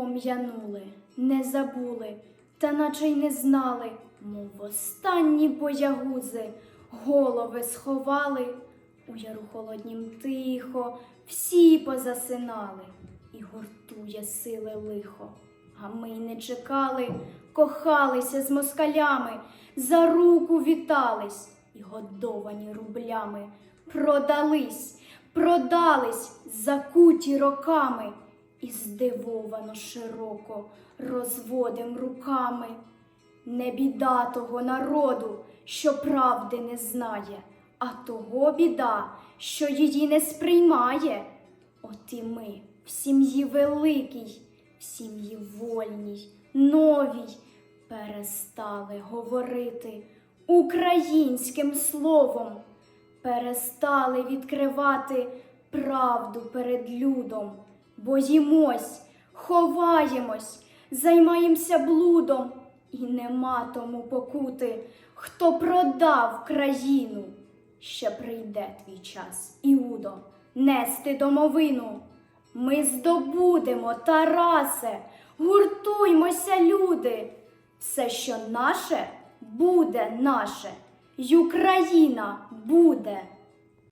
пом'янули, не забули, та наче й не знали, мов останні боягузи, голови сховали, у яру холоднім тихо, всі позасинали, і гуртує сили лихо. А ми й не чекали, кохалися з москалями, за руку вітались і годовані рублями, продались, продались, закуті роками, і здивовано широко розводим руками. Не біда того народу, що правди не знає, а того біда, що її не сприймає. От і ми в сім'ї великій, в сім'ї вольній, новій, перестали говорити українським словом, перестали відкривати правду перед людом, боїмось, ховаємось, займаємося блудом, і нема тому покути, хто продав країну. Ще прийде твій час, Іудо, нести домовину. Ми здобудемо, Тарасе, гуртуймося, люди. Все, що наше, буде наше, й Україна буде